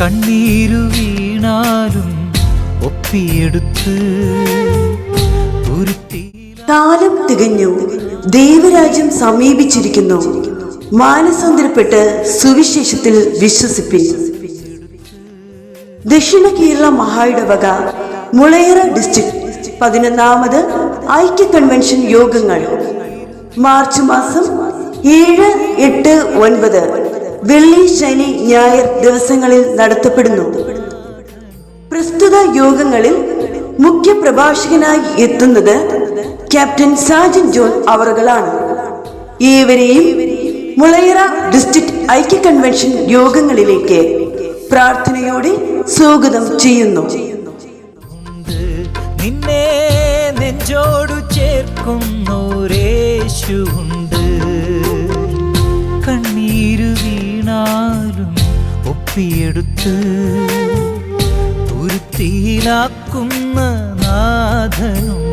കണ്ണീരു വീണാലും ഒപ്പിയെടുത്ത് കാലം തികഞ്ഞു. ദൈവരാജ്യം സമീപിച്ചിരിക്കുന്നു. മാനസാന്തരപ്പെട്ട് സുവിശേഷത്തിൽ വിശ്വസിപ്പിൻ. ദക്ഷിണ കേരള മഹായിടവക മുളയറ ഡിസ്ട്രിക്ട് പതിനൊന്നാമത് ഐക്യ കൺവെൻഷൻ യോഗങ്ങൾ. മാർച്ച് മാസം ഏഴ് എട്ട് ഒൻപത്. വെള്ളി ശനി ഞായർ ദിവസങ്ങളിൽ നടത്തപ്പെടുന്നു. പ്രസ്തുത യോഗങ്ങളിൽ മുഖ്യ പ്രഭാഷകനായി എത്തുന്നത് ക്യാപ്റ്റൻ സാജൻ ജോൺ അവറുകളാണ്. ഏവരെയും മുളയറ ഡിസ്ട്രിക്ട് ഐക്യ കൺവെൻഷൻ യോഗങ്ങളിലേക്ക് പ്രാർത്ഥനയോടെ സ്വാഗതം ചെയ്യുന്നു. നിന്നെ നെഞ്ചോടു ചേർക്കുന്നോരേശുണ്ട് ഒപ്പിയെടുത്ത് തുരുത്തിയിലാക്കുന്ന നാഥനുണ്ട്